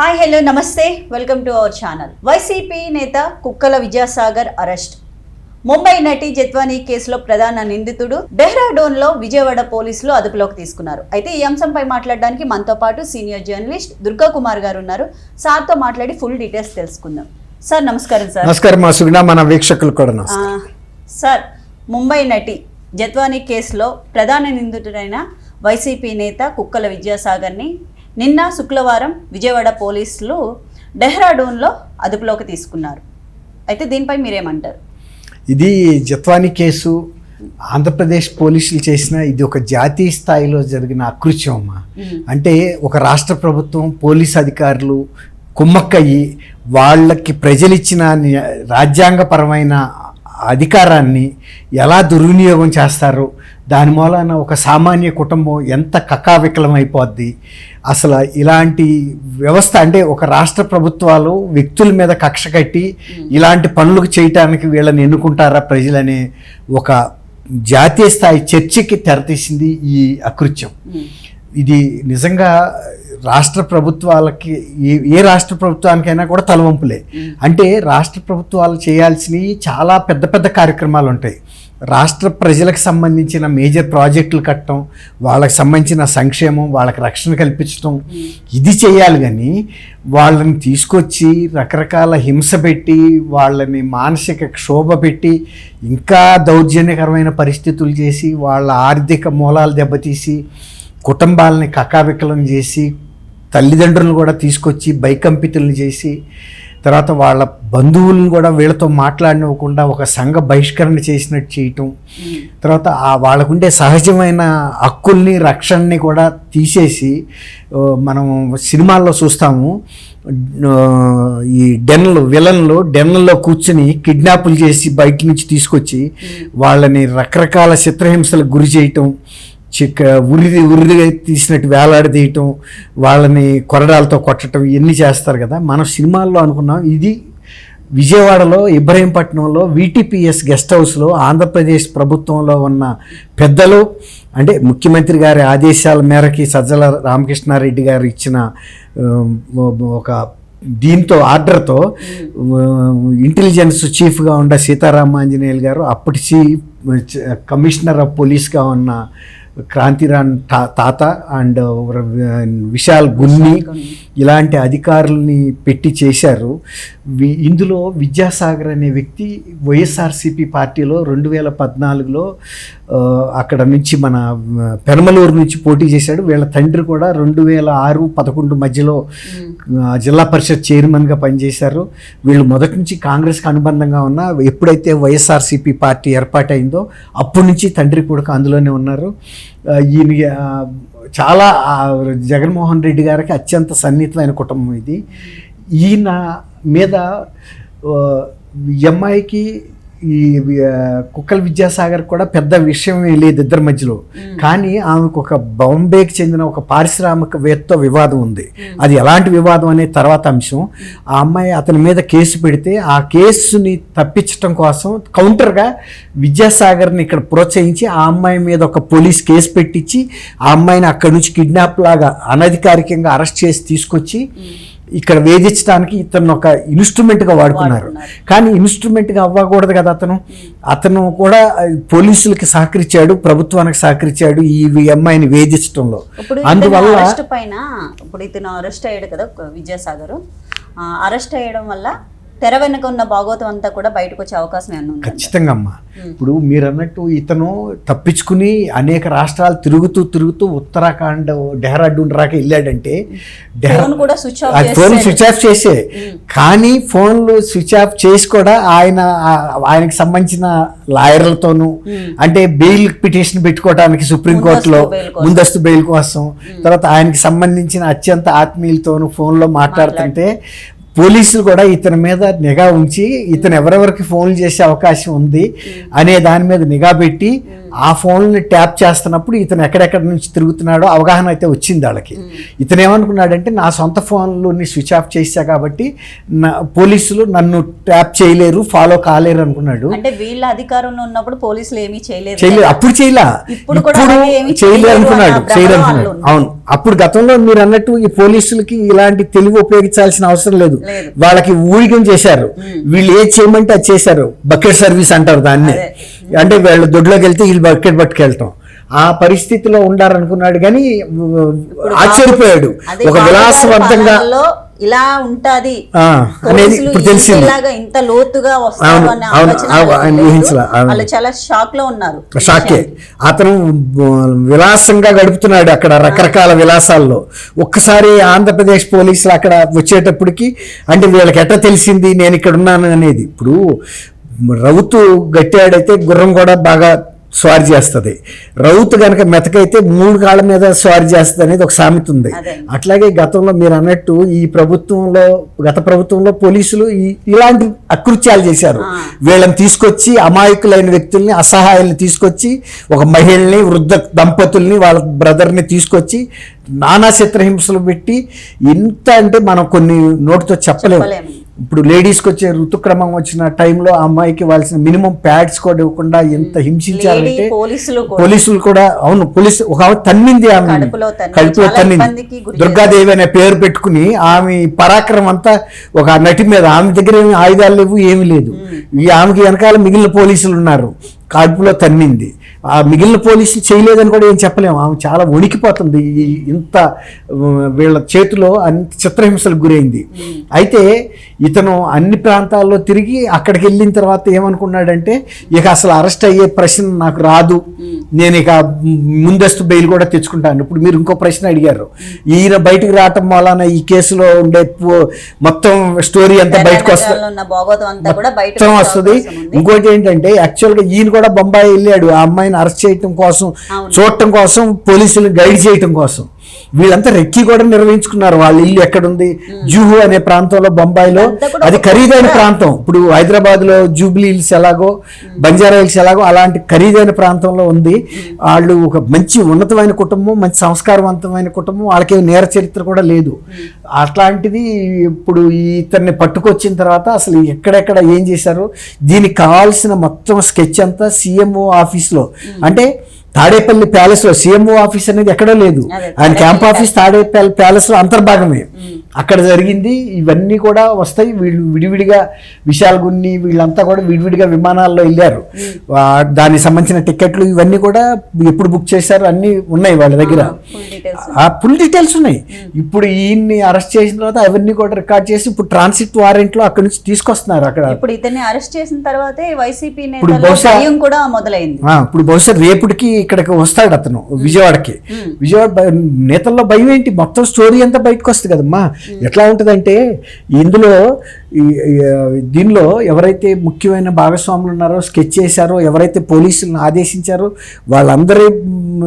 Hi hello నమస్తే. Welcome to our channel YCP నేత Kukkala Vidyasagar arrest. Mumbai నటి జత్వానీ కేసులో ప్రధాన నిందితుడు డెహ్రాడూన్లో విజయవాడ పోలీసులు అదుపులోకి తీసుకున్నారు. అయితే ఈ అంశంపై మాట్లాడడానికి మనతో పాటు సీనియర్ జర్నలిస్ట్ దుర్గా కుమార్ గారు ఉన్నారు. సార్తో మాట్లాడి ఫుల్ డీటెయిల్స్ తెలుసుకుందాం. సార్ నమస్కారం సార్. నమస్కారం మా సుగుణ మన వీక్షకులు కూడా సార్ ముంబై నటి జత్వానీ కేసులో ప్రధాన నిందితుడైన వైసీపీ నేత కుక్కల విద్యాసాగర్ని నిన్న శుక్రవారం విజయవాడ పోలీసులు డెహ్రాడూన్లో అదుపులోకి తీసుకున్నారు. అయితే దీనిపై మీరేమంటారు? ఇది జత్వానీ కేసు. ఆంధ్రప్రదేశ్ పోలీసులు చేసిన ఇది ఒక జాతీయ స్థాయిలో జరిగిన అకృత్యం. అంటే ఒక రాష్ట్ర ప్రభుత్వం పోలీస్ అధికారులు కుమ్మక్కయ్యి వాళ్ళకి ప్రజలిచ్చిన రాజ్యాంగపరమైన అధికారాన్ని ఎలా దుర్వినియోగం చేస్తారు దాని మూలాన ఒక సామాన్య కుటుంబం ఎంత కకావికలం అయిపోద్ది అసలు ఇలాంటి వ్యవస్థ అంటే ఒక రాష్ట్ర ప్రభుత్వాలు వ్యక్తుల మీద కక్ష కట్టి ఇలాంటి పనులు చేయటానికి వీళ్ళని ఎన్నుకుంటారా ప్రజలనే ఒక జాతీయ స్థాయి చర్చకి తెరతీసింది ఈ అకృత్యం. ఇది నిజంగా రాష్ట్ర ప్రభుత్వాలకి ఏ ఏ రాష్ట్ర ప్రభుత్వానికైనా కూడా తలవంపులే. అంటే రాష్ట్ర ప్రభుత్వాలు చేయాల్సినవి చాలా పెద్ద పెద్ద కార్యక్రమాలు ఉంటాయి. రాష్ట్ర ప్రజలకు సంబంధించిన మేజర్ ప్రాజెక్టులు కట్టడం వాళ్ళకి సంబంధించిన సంక్షేమం వాళ్ళకి రక్షణ కల్పించడం ఇది చేయాలి కానీ వాళ్ళని తీసుకొచ్చి రకరకాల హింస పెట్టి వాళ్ళని మానసిక క్షోభ పెట్టి ఇంకా దౌర్జన్యకరమైన పరిస్థితులు చేసి వాళ్ళ ఆర్థిక మూలాలు దెబ్బతీసి కుటుంబాలని కకావికలం చేసి తల్లిదండ్రులను కూడా తీసుకొచ్చి బైకంపితులను చేసి తర్వాత వాళ్ళ బంధువులను కూడా వీళ్ళతో మాట్లాడనివ్వకుండా ఒక సంఘ బహిష్కరణ చేసినట్టు చేయటం. తర్వాత ఆ వాళ్ళకుండే సహజమైన హక్కుల్ని రక్షణని కూడా తీసేసి మనం సినిమాల్లో చూస్తాము. ఈ డెన్లు విలన్లు డెన్లలో కూర్చుని కిడ్నాపులు చేసి బయట నుంచి తీసుకొచ్చి వాళ్ళని రకరకాల చిత్రహింసలకు గురి చేయటం. చిక్క ఉరిది ఉరిదిగా తీసినట్టు వేలాడదీయటం వాళ్ళని కొరడాలతో కొట్టడం ఇవన్నీ చేస్తారు కదా. మనం సినిమాల్లో అనుకున్నాం ఇది విజయవాడలో ఇబ్రహీంపట్నంలో విటిపిఎస్ గెస్ట్ హౌస్లో ఆంధ్రప్రదేశ్ ప్రభుత్వంలో ఉన్న పెద్దలు అంటే ముఖ్యమంత్రి గారి ఆదేశాల మేరకి సజ్జల రామకృష్ణారెడ్డి గారు ఇచ్చిన ఒక దీంతో ఆర్డర్తో ఇంటెలిజెన్స్ చీఫ్గా ఉన్న సీతారామాంజనేయులు గారు అప్పటి చీఫ్ కమిషనర్ ఆఫ్ పోలీస్గా ఉన్న క్రాంతిరాన్ తా తాత అండ్ విశాల్ గున్ని ఇలాంటి అధికారుల్ని పెట్టి చేశారు. ఇందులో విద్యాసాగర్ అనే వ్యక్తి వైఎస్ఆర్సిపి పార్టీలో రెండు వేల పద్నాలుగులో అక్కడ నుంచి మన పెనమలూరు నుంచి పోటీ చేశాడు. వీళ్ళ తండ్రి కూడా రెండు వేల ఆరు పదకొండు మధ్యలో జిల్లా పరిషత్ చైర్మన్గా పనిచేశారు. వీళ్ళు మొదటి నుంచి కాంగ్రెస్కి అనుబంధంగా ఉన్న ఎప్పుడైతే వైఎస్ఆర్సిపి పార్టీ ఏర్పాటైందో అప్పటి నుంచి తండ్రి కొడుకు అందులోనే ఉన్నారు. ఈయన చాలా జగన్మోహన్ రెడ్డి గారికి అత్యంత సన్నిహితమైన కుటుంబం ఇది. ఈయన మీద ఎంఐకి ఈ కుక్కల విద్యాసాగర్ కూడా పెద్ద విషయం ఏం లేదు ఇద్దరి మధ్యలో కానీ ఆమెకు ఒక బాంబేకి చెందిన ఒక పారిశ్రామికవేత్తతో వివాదం ఉంది. అది ఎలాంటి వివాదం అనే తర్వాత అంశం. ఆ అమ్మాయి అతని మీద కేసు పెడితే ఆ కేసుని తప్పించడం కోసం కౌంటర్గా విద్యాసాగర్ని ఇక్కడ ప్రోత్సహించి ఆ అమ్మాయి మీద ఒక పోలీస్ కేసు పెట్టించి ఆ అమ్మాయిని అక్కడి నుంచి కిడ్నాప్ లాగా అనధికారికంగా అరెస్ట్ చేసి తీసుకొచ్చి ఇక్కడ వేధించడానికి ఇతను ఒక ఇన్స్ట్రుమెంట్గా వాడుకున్నారు. వాడుకున్నారు. కానీ ఇన్స్ట్రుమెంట్గా అవ్వకూడదు కదా అతను. అతను కూడా పోలీసులకి సహకరించాడు ప్రభుత్వానికి సహకరించాడు ఈ అమ్మాయిని వేధించడంలో అందువల్ల అరెస్ట్ పైన ఇప్పుడు ఇతను అరెస్ట్ అయ్యాడు కదా విద్యాసాగర్. అరెస్ట్ అయ్యడం వల్ల తెర వెనుక ఉన్న భాగవతం అంతా కూడా బయటకు వచ్చే అవకాశం ఏమన్నా ఉందా? ఖచ్చితంగా అమ్మా. ఇప్పుడు మీరు అన్నట్టు ఇతను తప్పించుకుని అనేక రాష్ట్రాలు తిరుగుతూ తిరుగుతూ ఉత్తరాఖండ్ డెహ్రాడూన్ రాక వెళ్ళాడంటే కూడా switch off phone. Switch off చేసే. కానీ ఫోన్లు స్విచ్ ఆఫ్ చేసి కూడా ఆయన ఆయనకి సంబంధించిన లాయర్లతోనూ అంటే బెయిల్ పిటిషన్ పెట్టుకోవడానికి సుప్రీంకోర్టులో. ముందస్తు బెయిల్ కోసం. తర్వాత ఆయనకి సంబంధించిన అత్యంత ఆత్మీయులతోనూ ఫోన్లో మాట్లాడుతుంటే పోలీసులు కూడా ఇతని మీద నిఘా ఉంచి ఇతను ఎవరెవరికి ఫోన్లు చేసే అవకాశం ఉంది అనే దాని మీద నిఘా పెట్టి ఆ ఫోన్ని ట్యాప్ చేస్తున్నప్పుడు ఇతను ఎక్కడెక్కడ నుంచి తిరుగుతున్నాడో అవగాహన అయితే వచ్చింది వాళ్ళకి. ఇతను ఏమనుకున్నాడంటే నా సొంత ఫోన్లోని స్విచ్ ఆఫ్ చేశా కాబట్టి నా పోలీసులు నన్ను ట్యాప్ చేయలేరు ఫాలో కాలేరు అనుకున్నాడు. అంటే వీళ్ళ అధికారంలో ఉన్నప్పుడు పోలీసులు ఏమీ చేయలేదు. చేయలేదు అప్పుడు చేయలా. ఇప్పుడు చేయలేదు చేయలేరు అనుకున్నాడు. చేయలేదు అవును. అప్పుడు గతంలో మీరు అన్నట్టు ఈ పోలీసులకి ఇలాంటి తెలివి ఉపయోగించాల్సిన అవసరం లేదు. వాళ్ళకి ఊడిగం చేశారు? వీళ్ళు ఏది చేయమంటే అది చేశారు. బకెట్ సర్వీస్ అంటారు దాన్ని. అంటే వీళ్ళు దొడ్లోకి వెళ్తే వీళ్ళు బకెట్ పట్టుకెళ్ళటం ఆ పరిస్థితిలో ఉండారనుకున్నాడు కానీ ఆశ్చర్యపోయాడు. ఒక విలాసవంతంగా ఇలా ఉంటది. అనేది ఇప్పుడు తెలిసింది. ఇంత లోతుగా. వాళ్ళు చాలా షాక్లో ఉన్నారు షాకే. అతను విలాసంగా గడుపుతున్నాడు అక్కడ రకరకాల విలాసాల్లో. ఒక్కసారి ఆంధ్రప్రదేశ్ పోలీసులు అక్కడ వచ్చేటప్పటికి అంటే వీళ్ళకి ఎట్లా తెలిసింది నేను ఇక్కడ ఉన్నాను అనేది. ఇప్పుడు రౌతు గట్టాడైతే గుర్రం కూడా బాగా స్వారీ చేస్తుంది రౌతు గనక మెతకైతే మూడు కాళ్ళ మీద స్వారీ చేస్తుంది అనేది ఒక సామెత ఉంది. అట్లాగే గతంలో మీరు అన్నట్టు ఈ ప్రభుత్వంలో గత ప్రభుత్వంలో పోలీసులు ఇలాంటి అకృత్యాలు చేశారు. వీళ్ళని తీసుకొచ్చి అమాయకులైన వ్యక్తుల్ని అసహాయాల్ని తీసుకొచ్చి ఒక మహిళని వృద్ధ దంపతుల్ని వాళ్ళ బ్రదర్ని తీసుకొచ్చి నానా చిత్రహింసలు పెట్టి ఇంత అంటే మనం కొన్ని నోటితో చెప్పలేము. ఇప్పుడు లేడీస్కి వచ్చే ఋతుక్రమం వచ్చిన టైంలో ఆ అమ్మాయికి వాళ్ళసిన మినిమం ప్యాడ్స్ కూడా ఇవ్వకుండా ఎంత హింసించారంటే లేడీ పోలీసులు కూడా. అవును పోలీసు ఒక ఆమె తన్నింది ఆమె కడుపులో తన్నింది దుర్గాదేవి అనే పేరు పెట్టుకుని ఆమె పరాక్రమం అంతా ఒక నటి మీద ఆమె దగ్గర ఏమి ఆయుధాలు లేవు ఏమీ లేదు. ఈ ఆమెకి వెనకాల మిగిలిన పోలీసులు ఉన్నారు. కడుపులో తన్నింది. ఆ మిగిలిన పోలీసులు చేయలేదని కూడా ఏం చెప్పలేము ఆమె చాలా వణికిపోతుంది. ఇంత వీళ్ళ చేతిలో అంత చిత్రహింసలకు గురైంది. అయితే ఇతను అన్ని ప్రాంతాల్లో తిరిగి అక్కడికి వెళ్ళిన తర్వాత ఏమనుకున్నాడంటే ఇక అసలు అరెస్ట్ అయ్యే ప్రశ్న నాకు రాదు. నేను ఇక ముందస్తు బెయిల్ కూడా తెచ్చుకుంటాను. ఇప్పుడు మీరు ఇంకో ప్రశ్న అడిగారు. ఈయన బయటకు రావటం వలన ఈ కేసులో ఉండే మొత్తం స్టోరీ అంతా బయటకు వస్తుంది. వస్తుంది ఇంకోటి ఏంటంటే యాక్చువల్గా ఈయన కూడా బొంబాయి వెళ్ళాడు. ఆ అమ్మాయిని అరెస్ట్ చేయటం కోసం. చూడటం కోసం పోలీసులు గైడ్ చేయటం కోసం. వీళ్ళంతా రెక్కి కూడా నిర్వహించుకున్నారు. వాళ్ళ ఇల్లు ఎక్కడుంది? జూహు అనే ప్రాంతంలో బొంబాయిలో. అది ఖరీదైన ప్రాంతం. ఇప్పుడు హైదరాబాద్లో జూబ్లీ హిల్స్ ఎలాగో బంజారా హిల్స్ ఎలాగో అలాంటి ఖరీదైన ప్రాంతంలో ఉంది. వాళ్ళు ఒక మంచి ఉన్నతమైన కుటుంబం మంచి సంస్కారవంతమైన కుటుంబం. వాళ్ళకి నేర చరిత్ర కూడా లేదు. అట్లాంటిది ఇప్పుడు ఇతన్ని పట్టుకొచ్చిన తర్వాత అసలు ఎక్కడెక్కడ ఏం చేశారు? దీనికి కావాల్సిన మొత్తం స్కెచ్ అంతా సీఎంఓ ఆఫీస్లో. అంటే తాడేపల్లి ప్యాలెస్లో సీఎంఓ ఆఫీస్ అనేది ఎక్కడో లేదు. ఆయన క్యాంప్ ఆఫీస్ తాడేపల్లి ప్యాలెస్లో అంతర్భాగమే. అక్కడ జరిగింది ఇవన్నీ కూడా వస్తాయి. వీళ్ళు విడివిడిగా విశాలగున్ని వీళ్ళంతా కూడా విడివిడిగా విమానాల్లో వెళ్ళారు. దానికి సంబంధించిన టికెట్లు ఇవన్నీ కూడా ఎప్పుడు బుక్ చేశారు అన్నీ ఉన్నాయి వాళ్ళ దగ్గర. ఫుల్ డీటెయిల్స్ ఆ ఫుల్ డీటెయిల్స్ ఉన్నాయి. ఇప్పుడు ఈయన్ని అరెస్ట్ చేసిన తర్వాత అవన్నీ కూడా రికార్డ్ చేసి ఇప్పుడు ట్రాన్సిట్ వారెంట్లో అక్కడ నుంచి తీసుకొస్తున్నారు అక్కడ. ఇప్పుడు ఇతన్ని అరెస్ట్ చేసిన తర్వాతే వైసీపీ బహుశా- కూడా మొదలైంది. ఇప్పుడు బహుశా రేపుడికి ఇక్కడికి వస్తాడు అతను విజయవాడకి. విజయవాడ నేతల్లో భయం ఏంటి? మొత్తం స్టోరీ అంతా బయటకు వస్తుంది కదమ్మా. ఎట్లా ఉంటుందంటే ఇందులో దీనిలో ఎవరైతే ముఖ్యమైన భాగస్వాములు ఉన్నారో స్కెచ్ చేశారో ఎవరైతే పోలీసులను ఆదేశించారో వాళ్ళందరి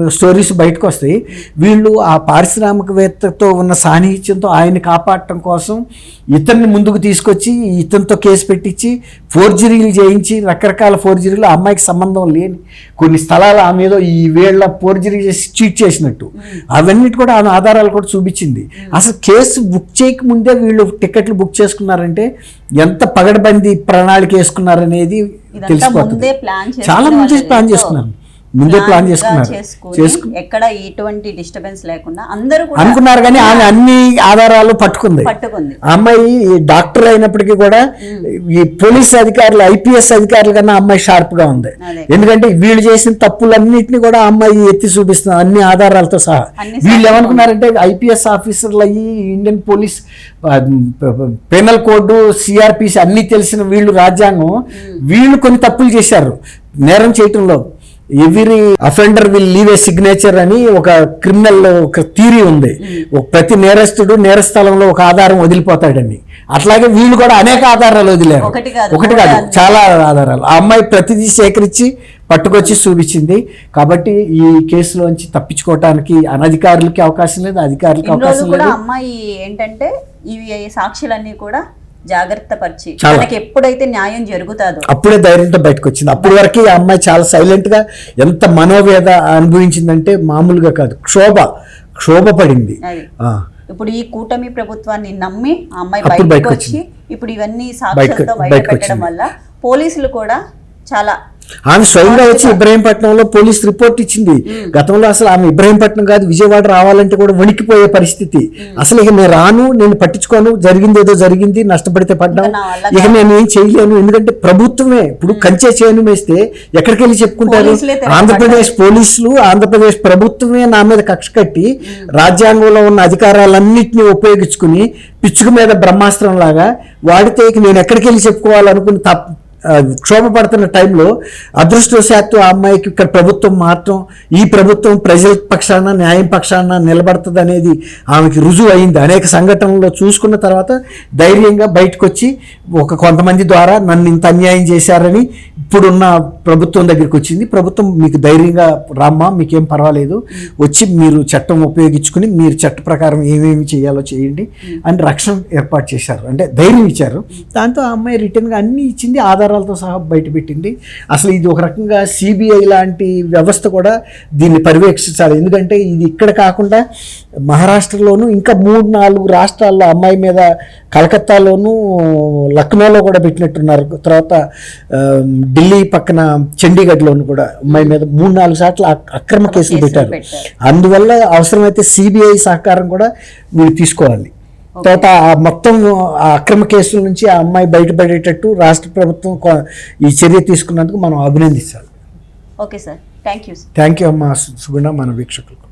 స్టోరీస్ బయటకు వస్తాయి వీళ్ళు ఆ పారిశ్రామికవేత్తతో ఉన్న సాన్నిహిత్యంతో ఆయన్ని కాపాడటం కోసం ఇతన్ని ముందుకు తీసుకొచ్చి ఇతనితో కేసు పెట్టించి ఫోర్జరీలు చేయించి రకరకాల ఫోర్జరీలు అమ్మాయికి సంబంధం లేని కొన్ని స్థలాలు ఆమె ఏదో ఈ వేళ్ళ ఫోర్జరీ చేసి చీట్ చేసినట్టు. అవన్నిటి కూడా ఆమె ఆధారాలు కూడా చూపించింది. అసలు కేసు బుక్ చేయక ముందే వీళ్ళు టికెట్లు బుక్ చేసుకున్నారంటే ఎంత పగడబంది ప్రణాళిక వేసుకున్నారనేది తెలిసిపోతుంది. చాలా ముందే ప్లాన్ చేసుకున్నారు ముందే ప్లాన్ చేసుకున్నారు. చేసుకుని చేసుకు ఎక్కడ ఎటువంటి డిస్టర్బెన్స్ లేకుండా అందరూ అనుకున్నారు కానీ ఆమె అన్ని ఆధారాలు పట్టుకుంది. పట్టుకుంది. అమ్మాయి డాక్టర్ అయినప్పటికీ కూడా ఈ పోలీస్ అధికారులు ఐపీఎస్ అధికారుల కన్నా అమ్మాయి షార్ప్గా ఉంది. ఎందుకంటే వీళ్ళు చేసిన తప్పులన్నింటినీ కూడా అమ్మాయి ఎత్తి చూపిస్తుంది అన్ని ఆధారాలతో సహా. వీళ్ళు ఏమనుకున్నారంటే ఐపీఎస్ ఆఫీసర్లు అయ్యి Indian police penal code CRPC అన్ని తెలిసిన వీళ్ళు రాజ్యాంగం వీళ్ళు కొన్ని తప్పులు చేశారు. నేరం చేయటంలో. Every offender will leave a signature అని ఒక క్రిమినల్ ఒక థీరీ ఉంది. ఒక ప్రతి నేరస్తుడు నేరస్థలంలో ఒక ఆధారం వదిలిపోతాడని. అట్లాగే వీళ్ళు కూడా అనేక ఆధారాలు వదిలేరు. ఒకటి కాదు. చాలా ఆధారాలు. ఆ అమ్మాయి ప్రతిదీ సేకరించి పట్టుకొచ్చి చూపించింది. కాబట్టి ఈ కేసులోంచి తప్పించుకోవటానికి అనధికారులకి అవకాశం లేదు అధికారులకి అవకాశం లేదు. అమ్మాయి ఏంటంటే ఇవి సాక్షులన్నీ కూడా జాగ్రత్త పరిచి. మనకి ఎప్పుడైతే న్యాయం జరుగుతాదో. అప్పుడే ధైర్యంతో బయటకు వచ్చింది అప్పటి వరకు ఆ అమ్మాయి చాలా సైలెంట్గా ఎంత మనోవేద అనుభవించిందంటే మామూలుగా కాదు. క్షోభ క్షోభ పడింది. ఇప్పుడు ఈ కూటమి ప్రభుత్వాన్ని నమ్మి ఆ అమ్మాయి బయటకు వచ్చి ఇప్పుడు ఇవన్నీ సాక్ష్యాలతో బయట పెట్టడం. వల్ల పోలీసులు కూడా చాలా ఆమె స్వయంగా వచ్చి ఇబ్రహీంపట్నంలో పోలీస్ రిపోర్ట్ ఇచ్చింది. గతంలో అసలు ఆమె ఇబ్రహీంపట్నం కాదు విజయవాడ రావాలంటే కూడా వణికిపోయే పరిస్థితి. అసలు ఇక నేను రాను నేను పట్టించుకోను జరిగింది ఏదో జరిగింది నష్టపడితే పడ్డాం. ఇంకా నేను ఏం చేయలేను ఎందుకంటే ప్రభుత్వమే ఇప్పుడు కంచె చేయను వేస్తే ఎక్కడికి వెళ్ళి చెప్పుకుంటారు. ఆంధ్రప్రదేశ్ పోలీసులు ఆంధ్రప్రదేశ్ ప్రభుత్వమే నా మీద కక్ష కట్టి రాజ్యాంగంలో ఉన్న అధికారాలన్నింటినీ ఉపయోగించుకుని పిచ్చుక మీద బ్రహ్మాస్త్రం లాగా వాడితే ఇక నేను ఎక్కడికి వెళ్ళి చెప్పుకోవాలనుకుని తప్ప క్షోభ పడుతున్న టైంలో అదృష్టవశాత్తు ఆ అమ్మాయికి ఇక్కడ ప్రభుత్వం మాత్రం ఈ ప్రభుత్వం ప్రజల పక్షాన న్యాయం పక్షాన నిలబడుతుంది అనేది ఆమెకి రుజువు అయింది. అనేక సంఘటనల్లో చూసుకున్న తర్వాత ధైర్యంగా బయటకు వచ్చి ఒక కొంతమంది ద్వారా నన్ను ఇంత అన్యాయం చేశారని ఇప్పుడున్న ప్రభుత్వం దగ్గరికి వచ్చింది. ప్రభుత్వం మీకు ధైర్యంగా రామ్మా మీకేం పర్వాలేదు. వచ్చి మీరు చట్టం ఉపయోగించుకుని మీరు చట్ట ప్రకారం ఏమేమి చేయాలో చేయండి అని రక్షణ ఏర్పాటు చేశారు. అంటే ధైర్యం ఇచ్చారు. దాంతో ఆ అమ్మాయి రిటర్న్గా అన్నీ ఇచ్చింది. ఆధారాలతో సహా బయటపెట్టింది అసలు ఇది ఒక రకంగా సిబిఐ లాంటి వ్యవస్థ కూడా దీన్ని పర్యవేక్షించాలి. ఎందుకంటే ఇది ఇక్కడ కాకుండా మహారాష్ట్రలోను ఇంకా మూడు నాలుగు రాష్ట్రాల్లో అమ్మాయి మీద కలకత్తాలోను లక్నోలో కూడా పెట్టినట్టున్నారు. తర్వాత ఢిల్లీ పక్కన చండీగఢ్లోను కూడా అమ్మాయి మీద మూడు నాలుగు సార్లు అక్- అక్రమ కేసులు పెట్టారు. అందువల్ల అవసరమైతే సిబిఐ సహకారం కూడా మీరు తీసుకోవాలి. తర్వాత ఆ మొత్తం ఆ అక్రమ కేసుల నుంచి ఆ అమ్మాయి బయటపడేటట్టు రాష్ట్ర ప్రభుత్వం ఈ చర్య తీసుకున్నందుకు మనం అభినందించాలి okay sir. Thank you thank you అమ్మా సుగుణ మన వీక్షకులకు.